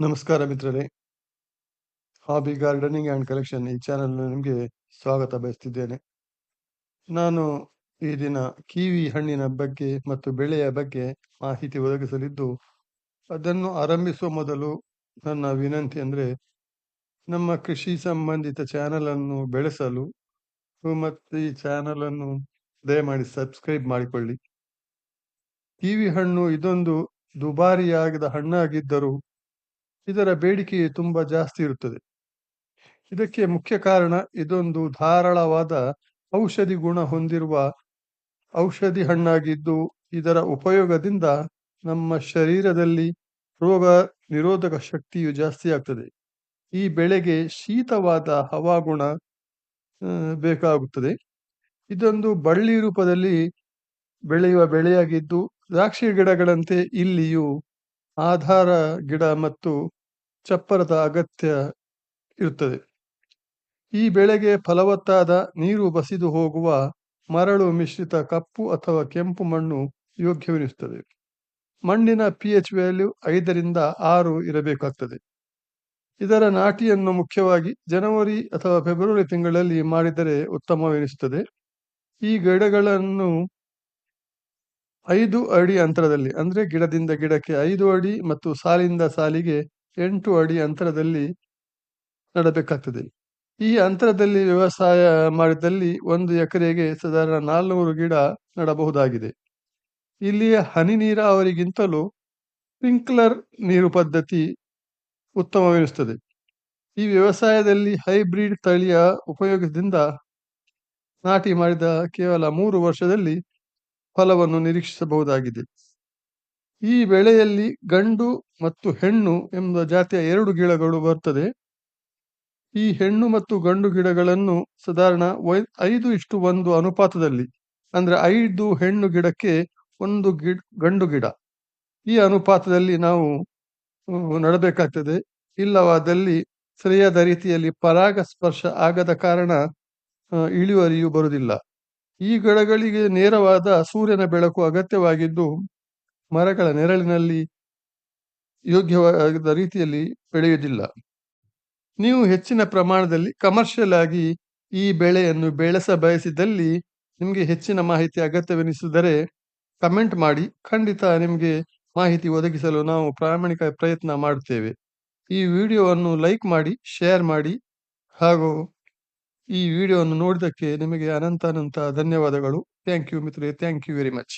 ನಮಸ್ಕಾರ ಮಿತ್ರರೇ. Hobby gardening and collection ಈ ಚಾನಲ್ ನಿಮಗೆ ಸ್ವಾಗತ ಬಯಸ್ತಿದ್ದೇನೆ. ನಾನು ಈ ದಿನ ಕಿವಿ ಹಣ್ಣಿನ ಬಗ್ಗೆ ಮತ್ತು ಬೆಳೆಯ ಬಗ್ಗೆ ಮಾಹಿತಿ ಒದಗಿಸಲಿದ್ದು, ಅದನ್ನು ಆರಂಭಿಸುವ ಮೊದಲು ನನ್ನ ವಿನಂತಿ ಅಂದರೆ, ನಮ್ಮ ಕೃಷಿ ಸಂಬಂಧಿತ ಚಾನಲನ್ನು ಬೆಳೆಸಲು ಮತ್ತು ಈ ಚಾನಲನ್ನು ದಯಮಾಡಿ ಸಬ್ಸ್ಕ್ರೈಬ್ ಮಾಡಿಕೊಳ್ಳಿ. ಕಿವಿ ಹಣ್ಣು ಇದೊಂದು ದುಬಾರಿಯಾಗದ ಹಣ್ಣಾಗಿದ್ದರೂ ಇದರ ಬೇಡಿಕೆ ತುಂಬಾ ಜಾಸ್ತಿ ಇರುತ್ತದೆ. ಇದಕ್ಕೆ ಮುಖ್ಯ ಕಾರಣ ಇದೊಂದು ಧಾರಾಳವಾದ ಔಷಧಿ ಗುಣ ಹೊಂದಿರುವ ಔಷಧಿ ಹಣ್ಣಾಗಿದ್ದು, ಇದರ ಉಪಯೋಗದಿಂದ ನಮ್ಮ ಶರೀರದಲ್ಲಿ ರೋಗ ನಿರೋಧಕ ಶಕ್ತಿಯು ಜಾಸ್ತಿ ಆಗ್ತದೆ. ಈ ಬೆಳೆಗೆ ಶೀತವಾದ ಹವಾಗುಣ ಬೇಕಾಗುತ್ತದೆ. ಇದೊಂದು ಬಳ್ಳಿ ರೂಪದಲ್ಲಿ ಬೆಳೆಯುವ ಬೆಳೆಯಾಗಿದ್ದು, ದ್ರಾಕ್ಷಿ ಗಿಡಗಳಂತೆ ಇಲ್ಲಿಯೂ ಆಧಾರ ಗಿಡ ಮತ್ತು ಚಪ್ಪರದ ಅಗತ್ಯ ಇರುತ್ತದೆ. ಈ ಬೆಳೆಗೆ ಫಲವತ್ತಾದ ನೀರು ಬಸಿದು ಹೋಗುವ ಮರಳು ಮಿಶ್ರಿತ ಕಪ್ಪು ಅಥವಾ ಕೆಂಪು ಮಣ್ಣು ಯೋಗ್ಯವೆನಿಸುತ್ತದೆ ಮಣ್ಣಿನ ಪಿ ಎಚ್ ವ್ಯಾಲ್ಯೂ ಐದರಿಂದ ಆರು ಇರಬೇಕಾಗ್ತದೆ. ಇದರ ನಾಟಿಯನ್ನು ಮುಖ್ಯವಾಗಿ ಜನವರಿ ಅಥವಾ ಫೆಬ್ರವರಿ ತಿಂಗಳಲ್ಲಿ ಮಾಡಿದರೆ ಉತ್ತಮವೆನಿಸುತ್ತದೆ. ಈ ಗಿಡಗಳನ್ನು ಐದು ಅಡಿ ಅಂತರದಲ್ಲಿ, ಅಂದ್ರೆ ಗಿಡದಿಂದ ಗಿಡಕ್ಕೆ ಐದು ಅಡಿ ಮತ್ತು ಸಾಲಿಂದ ಸಾಲಿಗೆ ಎಂಟು ಅಡಿ ಅಂತರದಲ್ಲಿ ನೆಡಬೇಕಾಗ್ತದೆ. ಈ ಅಂತರದಲ್ಲಿ ವ್ಯವಸಾಯ ಮಾಡಿದಲ್ಲಿ ಒಂದು ಎಕರೆಗೆ ಸಾಧಾರಣ ನಾಲ್ನೂರು ಗಿಡ ನೆಡಬಹುದಾಗಿದೆ. ಇಲ್ಲಿಯ ಹನಿ ನೀರಾವರಿಗಿಂತಲೂ ಸ್ಪ್ರಿಂಕ್ಲರ್ ನೀರು ಪದ್ಧತಿ ಉತ್ತಮವೆನಿಸುತ್ತದೆ. ಈ ವ್ಯವಸಾಯದಲ್ಲಿ ಹೈಬ್ರಿಡ್ ತಳಿಯ ಉಪಯೋಗದಿಂದ ನಾಟಿ ಮಾಡಿದ ಕೇವಲ ಮೂರು ವರ್ಷದಲ್ಲಿ ಫಲವನ್ನು ನಿರೀಕ್ಷಿಸಬಹುದಾಗಿದೆ. ಈ ಬೆಳೆಯಲ್ಲಿ ಗಂಡು ಮತ್ತು ಹೆಣ್ಣು ಎಂಬ ಜಾತಿಯ ಎರಡು ಗಿಡಗಳು ಬರ್ತದೆ ಈ ಹೆಣ್ಣು ಮತ್ತು ಗಂಡು ಗಿಡಗಳನ್ನು ಸಾಧಾರಣ ವೈ- ಐದು ಇಷ್ಟು ಒಂದು ಅನುಪಾತದಲ್ಲಿ, ಅಂದ್ರೆ ಐದು ಹೆಣ್ಣು ಗಿಡಕ್ಕೆ ಒಂದು ಗಿಡ, ಗಂಡು ಗಿಡ. ಈ ಅನುಪಾತದಲ್ಲಿ ನಾವು ನಡಬೇಕಾಗ್ತದೆ. ಇಲ್ಲವಾದಲ್ಲಿ ಸರಿಯಾದ ರೀತಿಯಲ್ಲಿ ಪರಾಗಸ್ಪರ್ಶ ಆಗದ ಕಾರಣ ಇಳುವರಿಯು ಬರುವುದಿಲ್ಲ. ಈ ಗಿಡಗಳಿಗೆ ನೇರವಾದ ಸೂರ್ಯನ ಬೆಳಕು ಅಗತ್ಯವಾಗಿದ್ದು, ಮರಗಳ ನೆರಳಿನಲ್ಲಿ ಯೋಗ್ಯವಾದ ರೀತಿಯಲ್ಲಿ ಬೆಳೆಯುವುದಿಲ್ಲ. ನೀವು ಹೆಚ್ಚಿನ ಪ್ರಮಾಣದಲ್ಲಿ ಕಮರ್ಷಿಯಲ್ ಆಗಿ ಈ ಬೆಳೆಯನ್ನು ಬೆಳೆಸ ಬಯಸಿದಲ್ಲಿ ನಿಮಗೆ ಹೆಚ್ಚಿನ ಮಾಹಿತಿ ಅಗತ್ಯವೆನಿಸಿದರೆ ಕಮೆಂಟ್ ಮಾಡಿ. ಖಂಡಿತ ನಿಮಗೆ ಮಾಹಿತಿ ಒದಗಿಸಲು ನಾವು ಪ್ರಾಮಾಣಿಕ ಪ್ರಯತ್ನ ಮಾಡುತ್ತೇವೆ. ಈ ವಿಡಿಯೋವನ್ನು ಲೈಕ್ ಮಾಡಿ ಶೇರ್ ಮಾಡಿ ಹಾಗೂ ಈ ವಿಡಿಯೋವನ್ನು ನೋಡಿದಕ್ಕೆ ನಿಮಗೆ ಅನಂತ ಅನಂತ ಧನ್ಯವಾದಗಳು. ಥ್ಯಾಂಕ್ ಯು ಮಿತ್ರರೇ. Thank you very much